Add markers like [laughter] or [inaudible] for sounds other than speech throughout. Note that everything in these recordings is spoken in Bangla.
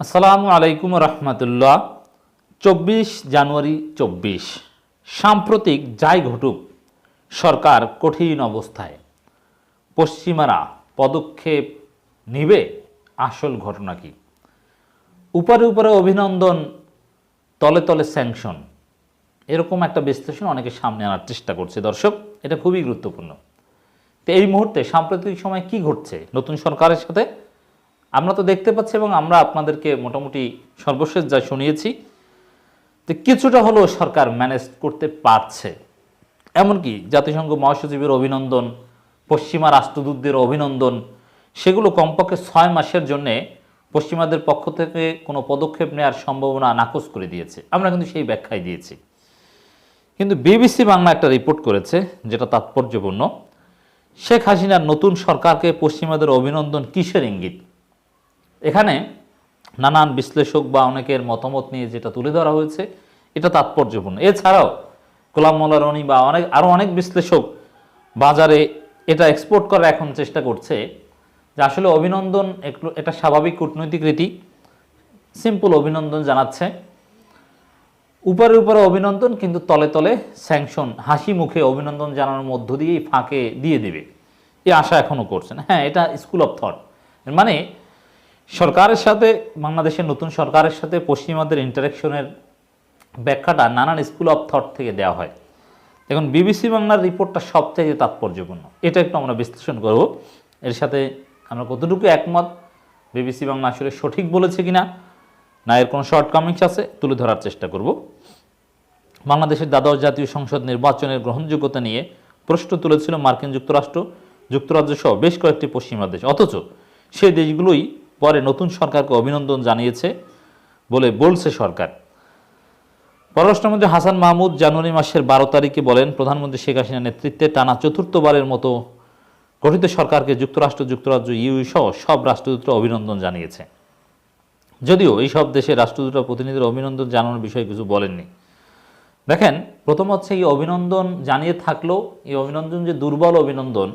আসসালামু আলাইকুম রহমতুল্লাহ। চব্বিশ জানুয়ারি চব্বিশ। সাম্প্রতিক যাই ঘটুক, সরকার কঠিন অবস্থায়। পশ্চিমারা পদক্ষেপ নিবে, আসল ঘটনা কি? উপরে উপরে অভিনন্দন, তলে তলে স্যাংশন এরকম একটা বিশ্লেষণ অনেকে সামনে আনার চেষ্টা করছে। দর্শক, এটা খুবই গুরুত্বপূর্ণ। তো এই মুহূর্তে সাম্প্রতিক সময় কি ঘটছে? নতুন সরকারের সাথে আমরা তো দেখতে পাচ্ছি এবং আমরা আপনাদেরকে মোটামুটি সর্বশেষ যা শুনিয়েছি তো কিছুটা হলেও সরকার ম্যানেজ করতে পারছে। এমনকি জাতিসংঘ মহাসচিবের অভিনন্দন, পশ্চিমা রাষ্ট্রদূতদের অভিনন্দন, সেগুলো কমপক্ষে ছয় মাসের জন্যে পশ্চিমাদের পক্ষ থেকে কোনো পদক্ষেপ নেওয়ার সম্ভাবনা নাকচ করে দিয়েছে। আমরা কিন্তু সেই ব্যাখ্যায় দিয়েছি। কিন্তু বিবিসি বাংলা একটা রিপোর্ট করেছে যেটা তাৎপর্যপূর্ণ। শেখ হাসিনার নতুন সরকারকে পশ্চিমাদের অভিনন্দন কিসের ইঙ্গিত? এখানে নানান বিশ্লেষক বা অনেকের মতামত নিয়ে যেটা তুলে ধরা হয়েছে, এটা তাৎপর্যপূর্ণ। এছাড়াও গোলাম মোল্লা, রনি বা অনেক আরও অনেক বিশ্লেষক বাজারে এটা এক্সপোর্ট করার এখন চেষ্টা করছে যে আসলে অভিনন্দন একটু, এটা স্বাভাবিক কূটনৈতিক রীতি। সিম্পল অভিনন্দন জানাচ্ছে। উপরে উপরে অভিনন্দন, কিন্তু তলে তলে স্যাংশন হাসি মুখে অভিনন্দন জানানোর মধ্য দিয়েই ফাঁকে দিয়ে দেবে। এই আশা এখনও করছেন হ্যাঁ এটা স্কুল অফ থট মানে সরকারের সাথে, বাংলাদেশের নতুন সরকারের সাথে পশ্চিমাদের ইন্টারাকশনের ব্যাখ্যাটা নানান স্কুল অফ থট থেকে দেওয়া হয়। এখন বিবিসি বাংলার রিপোর্টটা সবচেয়ে তাৎপর্যপূর্ণ। এটা একটু আমরা বিশ্লেষণ করব। এর সাথে আমরা কতটুকু একমত বিবিসি বাংলা আসলে সঠিক বলেছে কিনা, না এর কোনো শর্টকামিংস আছে, তুলে ধরার চেষ্টা করব। বাংলাদেশের দ্বাদশ জাতীয় সংসদ নির্বাচনের গ্রহণযোগ্যতা নিয়ে প্রশ্ন তুলেছিল মার্কিন যুক্তরাষ্ট্র যুক্তরাজ্য সহ বেশ কয়েকটি পশ্চিমা দেশ। অথচ সেই দেশগুলোই পরে নতুন সরকারকে অভিনন্দন জানিয়েছে বলে বলছে সরকার। পররাষ্ট্রমন্ত্রী হাসান মাহমুদ জানুয়ারি মাসের বারো তারিখে বলেন, প্রধানমন্ত্রী শেখ হাসিনার নেতৃত্বে টানা চতুর্থবারের মতো গঠিত সরকারকে যুক্তরাষ্ট্র, যুক্তরাজ্য, ইউ সহ সব রাষ্ট্রদূতরা অভিনন্দন জানিয়েছে। যদিও এই সব দেশের রাষ্ট্রদূতরা প্রতিনিধিদের অভিনন্দন জানানোর বিষয়ে কিছু বলেননি। দেখেন, প্রথম হচ্ছে এই অভিনন্দন জানিয়ে থাকলেও, এই অভিনন্দন যে দুর্বল অভিনন্দন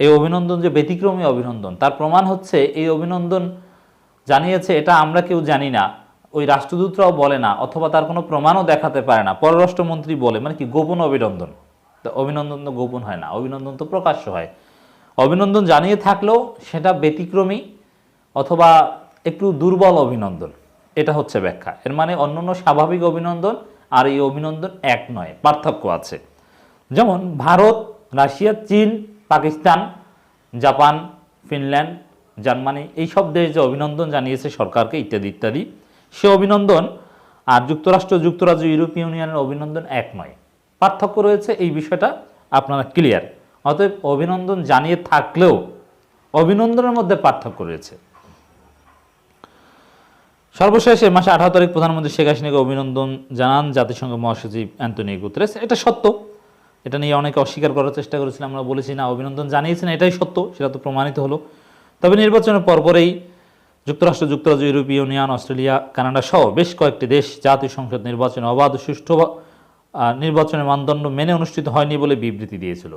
এই অভিনন্দন যে ব্যতিক্রমী অভিনন্দন। তার প্রমাণ হচ্ছে এই অভিনন্দন জানিয়েছে, এটা আমরা কেউ জানি না। ওই রাষ্ট্রদূতরাও বলে না, অথবা তার কোনো প্রমাণও দেখাতে পারে না। পররাষ্ট্রমন্ত্রী বলে মানে কি, গোপন অভিনন্দন। তো অভিনন্দন তো গোপন হয় না, অভিনন্দন তো প্রকাশ্য হয়। অভিনন্দন জানিয়ে থাকলেও সেটা ব্যতিক্রমী অথবা একটু দুর্বল অভিনন্দন, এটা হচ্ছে ব্যাখ্যা। এর মানে অন্যান্য স্বাভাবিক অভিনন্দন আর এই অভিনন্দন এক নয়, পার্থক্য আছে। যেমন ভারত, রাশিয়া, চীন পাকিস্তান, জাপান, ফিনল্যান্ড, জার্মানি এই সব দেশ যে অভিনন্দন জানিয়েছে সরকারকে ইত্যাদি ইত্যাদি। সে অভিনন্দন আর যুক্তরাষ্ট্র, যুক্তরাজ্য, ইউরোপীয় ইউনিয়নের অভিনন্দন এক নয়। পার্থক্য রয়েছে এই বিষয়টা আপনারা ক্লিয়ার। অতএব অভিনন্দন জানিয়ে থাকলেও অভিনন্দনের মধ্যে পার্থক্য রয়েছে। সর্বশেষ মাসে আঠারো তারিখ প্রধানমন্ত্রী শেখ হাসিনাকে অভিনন্দন জানান জাতিসংঘ মহাসচিব অ্যান্টনি গুতরেস। এটা সত্য। এটা নিয়ে অনেকে অস্বীকার করার চেষ্টা করেছিলাম আমরা বলেছি না অভিনন্দন জানিয়েছেন এটাই সত্য সেটা তো প্রমাণিত হলো। তবে নির্বাচনের পরপরেই যুক্তরাষ্ট্র যুক্তরাজ্য ইউরোপীয় ইউনিয়ন অস্ট্রেলিয়া কানাডা সহ বেশ কয়েকটি দেশ জাতীয় সংসদ নির্বাচনে অবাধ সুষ্ঠু নির্বাচনের মানদণ্ড মেনে অনুষ্ঠিত হয়নি বলে বিবৃতি দিয়েছিল।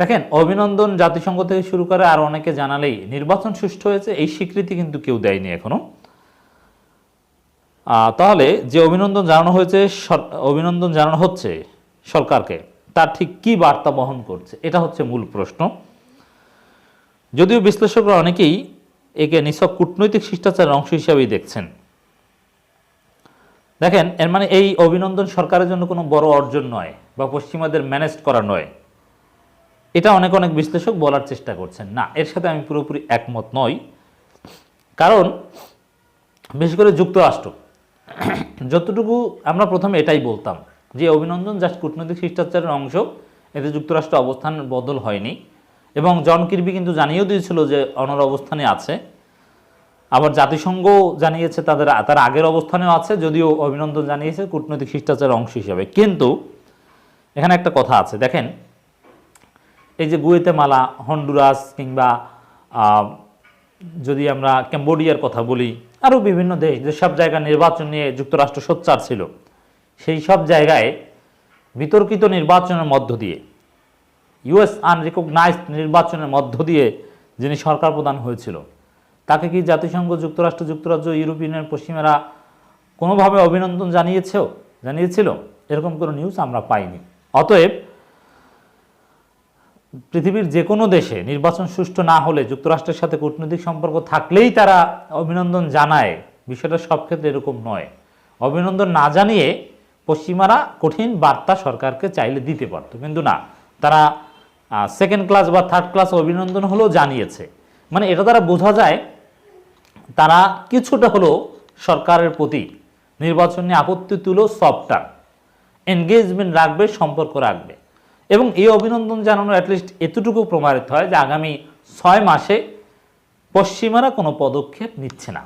দেখেন অভিনন্দন জাতিসংঘ থেকে শুরু করে আর অনেকে জানালেই নির্বাচন সুষ্ঠু হয়েছে এই স্বীকৃতি কিন্তু কেউ দেয়নি এখনও। আহ, তাহলে যে অভিনন্দন জানানো হয়েছে অভিনন্দন জানানো হচ্ছে সরকারকে, তার ঠিক কি বার্তা বহন করছে, এটা হচ্ছে মূল প্রশ্ন। যদিও বিশ্লেষকরা অনেকেই একে নিছক কূটনৈতিক শিষ্টাচারের অংশ হিসাবেই দেখছেন। দেখেন, এর মানে এই অভিনন্দন সরকারের জন্য কোনো বড় অর্জন নয় বা পশ্চিমাদের ম্যানেজ করা নয়। এটা অনেক অনেক বিশ্লেষক বলার চেষ্টা করছেন। না, এর সাথে আমি পুরোপুরি একমত নই। কারণ, বিশেষ করে যুক্তরাষ্ট্র, যতটুকু আমরা প্রথমে এটাই বলতাম যে অভিনন্দন জাস্ট কূটনৈতিক শিষ্টাচারের অংশ, এতে যুক্তরাষ্ট্র অবস্থান বদল হয়নি। এবং জন কির্বি কিন্তু জানিয়েও দিয়েছিল যে অনর অবস্থানে আছে। আবার জাতিসংঘ জানিয়েছে তাদের, তার আগের অবস্থানেও আছে, যদিও অভিনন্দন জানিয়েছে কূটনৈতিক শিষ্টাচারের অংশ হিসাবে। কিন্তু এখানে একটা কথা আছে, দেখেন, এই যে গুয়েতেমালা, হন্ডুরাস কিংবা যদি আমরা ক্যাম্বোডিয়ার কথা বলি, আরও বিভিন্ন দেশ, যেসব জায়গায় নির্বাচন নিয়ে যুক্তরাষ্ট্র সোচ্চার ছিল সেই সব জায়গায় বিতর্কিত নির্বাচনের মধ্য দিয়ে ইউএস আনরিকগনাইজড নির্বাচনের মধ্য দিয়ে যিনি সরকার প্রদান হয়েছিল, তাকে কি জাতিসংঘ, যুক্তরাষ্ট্র, যুক্তরাজ্য ইউরোপিয়ানের পশ্চিমেরা কোনোভাবে অভিনন্দন জানিয়েছেও, জানিয়েছিল? এরকম কোনো নিউজ আমরা পাইনি। অতএব পৃথিবীর যে কোনো দেশে নির্বাচন সুষ্ঠু না হলে, যুক্তরাষ্ট্রের সাথে কূটনৈতিক সম্পর্ক থাকলেই তারা অভিনন্দন জানায়, বিষয়টা সব ক্ষেত্রে এরকম নয়। অভিনন্দন না জানিয়ে পশ্চিমারা কঠিন বার্তা সরকারকে চাইলে দিতে পারত। কিন্তু না, তারা সেকেন্ড ক্লাস বা থার্ড ক্লাস অভিনন্দন হলেও জানিয়েছে। মানে এটা দ্বারা বোঝা যায়, তারা কিছুটা হলেও সরকারের প্রতি নির্বাচন নিয়ে আপত্তি তুলেও সফটার এনগেজমেন্ট রাখবে, সম্পর্ক রাখবে। এবং এই অভিনন্দন জানানো অ্যাটলিস্ট এতটুকু প্রমাণিত হয় যে আগামী ছয় মাসে পশ্চিমারা কোনো পদক্ষেপ নিচ্ছে না।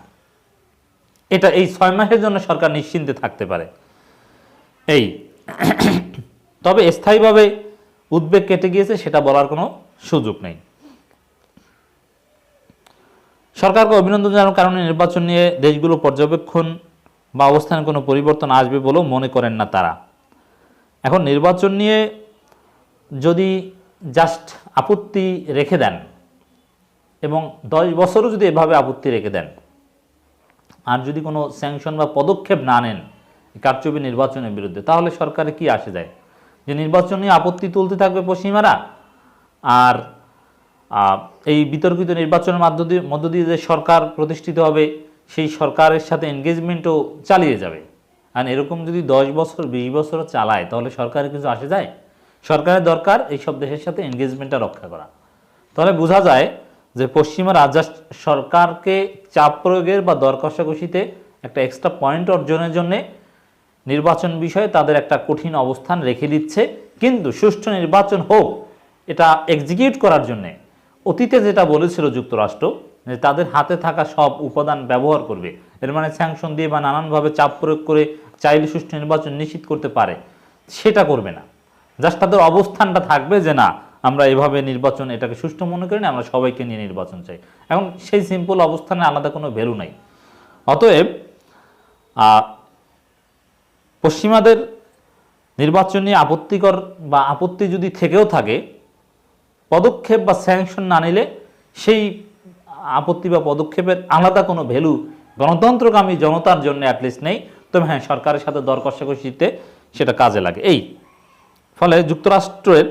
এটা এই ছয় মাসের জন্য সরকার নিশ্চিন্তে থাকতে পারে। এই, [coughs] তবে স্থায়ীভাবে উদ্বেগ কেটে গিয়েছে সেটা বলার কোনো সুযোগ নেই। সরকারকে অভিনন্দন জানানোর কারণে নির্বাচন নিয়ে দেশগুলো পর্যবেক্ষণ বা অবস্থানে কোনো পরিবর্তন আসবে বলেও মনে করেন না তারা। এখন নির্বাচন নিয়ে যদি জাস্ট আপত্তি রেখে দেন এবং দশ বছরও যদি এভাবে আপত্তি রেখে দেন, আর যদি কোনো স্যাংশন বা পদক্ষেপ না নেন কারচুপি নির্বাচনের বিরুদ্ধে। তাহলে সরকারে কি আসে যায়? যে নির্বাচন নিয়ে আপত্তি তুলতে থাকবে পশ্চিমারা, আর এই বিতর্কিত নির্বাচনের মধ্য দিয়ে মধ্য দিয়ে যে সরকার প্রতিষ্ঠিত হবে, সেই সরকারের সাথে এনগেজমেন্টও চালিয়ে যাবে। আর এরকম যদি দশ বছর, বিশ বছর চালায়, তাহলে সরকারের কিছু আসে যায়? সরকারের দরকার এইসব দেশের সাথে এনগেজমেন্টটা রক্ষা করা। তাহলে বোঝা যায় যে পশ্চিমা রাজ্য সরকারকে চাপ প্রয়োগের বা দর কষাকষিতে একটা এক্সট্রা পয়েন্ট অর্জনের জন্য নির্বাচন বিষয়ে তাদের একটা কঠিন অবস্থান রেখে দিচ্ছে। কিন্তু সুষ্ঠু নির্বাচন হোক, এটা এক্সিকিউট করার জন্যে অতীতে যেটা বলেছিল যুক্তরাষ্ট্র যে তাদের হাতে থাকা সব উপাদান ব্যবহার করবে। এর মানে স্যাংশন দিয়ে বা নানানভাবে চাপ প্রয়োগ করে চাইলে সুষ্ঠু নির্বাচন নিশ্চিত করতে পারে, সেটা করবে না। জাস্ট তাদের অবস্থানটা থাকবে যে না, আমরা এভাবে নির্বাচন, এটাকে সুষ্ঠু মনে করি না, আমরা সবাইকে নিয়ে নির্বাচন চাই। এখন সেই সিম্পল অবস্থানে আলাদা কোনো ভ্যালু নাই। অতএব পশ্চিমাদের নির্বাচন নিয়ে আপত্তিকর বা আপত্তি যদি থেকেও থাকে, পদক্ষেপ বা স্যাংশন না নিলে সেই আপত্তি বা পদক্ষেপের আলাদা কোনো ভ্যালু গণতন্ত্রকামী জনতার জন্য অ্যাটলিস্ট নেই। তবে হ্যাঁ সরকারের সাথে দর কষাকষিতে সেটা কাজে লাগে। এই ফলে যুক্তরাষ্ট্রের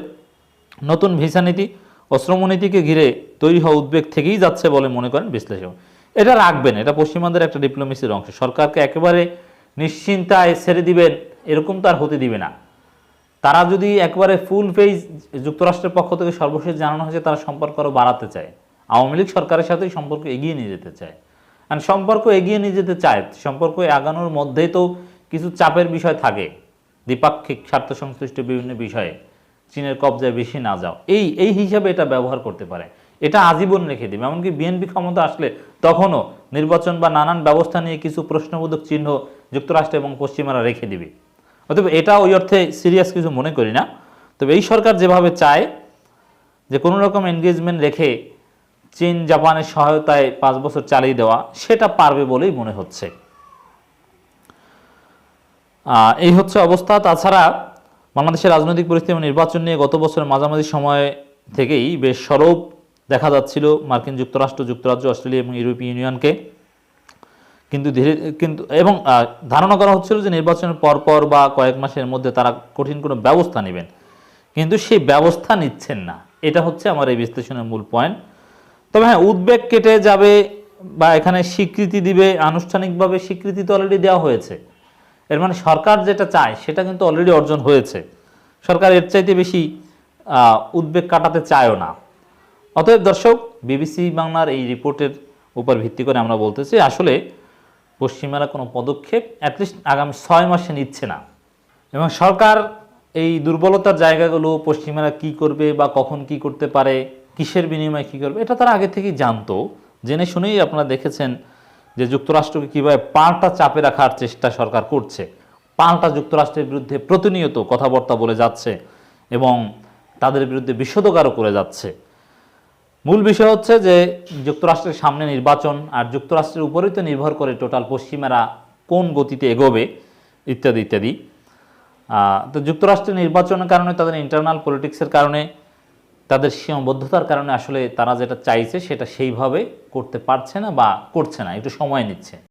নতুন ভিসা নীতি ও শ্রমনীতিকে ঘিরে তৈরি হওয়া উদ্বেগ থেকেই যাচ্ছে বলে মনে করেন বিশ্লেষক। এটা রাখবেন, এটা পশ্চিমাদের একটা ডিপ্লোমেসির অংশ। সরকারকে একেবারে নিশ্চিন্তায় ছেড়ে দিবেন, এরকম তো আর হতে দিবে না। তারা যদি একবারে ফুল পেজ যুক্তরাষ্ট্রের পক্ষ থেকে সর্বশেষ জানানো হয়েছে, তারা সম্পর্ক আরও বাড়াতে চায়। আওয়ামী লীগ সরকারের সাথেই সম্পর্ক এগিয়ে নিয়ে যেতে চায়। আর সম্পর্ক এগিয়ে নিয়ে যেতে চায়, সম্পর্ক আগানোর মধ্যেই তো কিছু চাপের বিষয় থাকে। দ্বিপাক্ষিক স্বার্থ সংশ্লিষ্ট বিভিন্ন বিষয়ে চীনের কবজায় বেশি না যাও। এই এই হিসাবে এটা ব্যবহার করতে পারে। এটা আজীবন রেখে দিবে। এমনকি বিএনপি ক্ষমতা আসলে তখনও নির্বাচন বা নানান ব্যবস্থা নিয়ে কিছু প্রশ্নবোধক চিহ্ন যুক্তরাষ্ট্র এবং পশ্চিমারা রেখে দিবে। অতএব এটা ওই অর্থে সিরিয়াস কিছু মনে করি না। তবে এই সরকার যেভাবে চায় যে কোনো রকম এনগেজমেন্ট রেখে চীন, জাপানের সহায়তায় পাঁচ বছর চালিয়ে দেওয়া, সেটা পারবে বলেই মনে হচ্ছে। এই হচ্ছে অবস্থা। তাছাড়া বাংলাদেশের রাজনৈতিক পরিস্থিতি এবং নির্বাচন নিয়ে গত বছরের মাঝামাঝি সময় থেকেই বেশ সরব দেখা যাচ্ছিল মার্কিন যুক্তরাষ্ট্র, যুক্তরাজ্য, অস্ট্রেলিয়া এবং ইউরোপীয় ইউনিয়নকে। কিন্তু ধীরে, কিন্তু, এবং ধারণা করা হচ্ছিল যে নির্বাচনের পরপর বা কয়েক মাসের মধ্যে তারা কঠিন কোনো ব্যবস্থা নেবেন। কিন্তু সেই ব্যবস্থা নিচ্ছেন না। এটা হচ্ছে আমার এই বিশ্লেষণের মূল পয়েন্ট। তবে হ্যাঁ উদ্বেগ কেটে যাবে বা এখানে স্বীকৃতি দিবে, আনুষ্ঠানিকভাবে স্বীকৃতি তো অলরেডি দেওয়া হয়েছে। এর মানে সরকার যেটা চায়, সেটা কিন্তু অলরেডি অর্জন হয়েছে। সরকার এর চাইতে বেশি উদ্বেগ কাটাতে চায়ও না। অতএব দর্শক, বিবিসি বাংলার এই রিপোর্টের উপর ভিত্তি করে আমরা বলতেছি, আসলে পশ্চিমারা কোনো পদক্ষেপ অ্যাটলিস্ট আগামী ছয় মাসে নিচ্ছে না। এবং সরকার এই দুর্বলতার জায়গাগুলো পশ্চিমারা কি করবে বা কখন কি করতে পারে, কিসের বিনিময়ে কি করবে, এটা তারা আগে থেকেই জানতো। জেনে শুনেই আপনারা দেখেছেন যে যুক্তরাষ্ট্রকে কীভাবে পাল্টা চাপে রাখার চেষ্টা সরকার করছে। পাল্টা যুক্তরাষ্ট্রের বিরুদ্ধে প্রতিনিয়ত কথাবার্তা বলে যাচ্ছে এবং তাদের বিরুদ্ধে বিষোদগারও করে যাচ্ছে। মূল বিষয় হচ্ছে যে যুক্তরাষ্ট্রের সামনে নির্বাচন আর যুক্তরাষ্ট্রের উপরেই তো নির্ভর করে টোটাল পশ্চিমারা কোন গতিতে এগোবে, ইত্যাদি ইত্যাদি। তো যুক্তরাষ্ট্রের নির্বাচনের কারণে, তাদের ইন্টারনাল পলিটিক্সের কারণে, তাদের সীমাবদ্ধতার কারণে আসলে তারা যেটা চাইছে সেটা সেইভাবে করতে পারছে না বা করছে না, একটু সময় নিচ্ছে।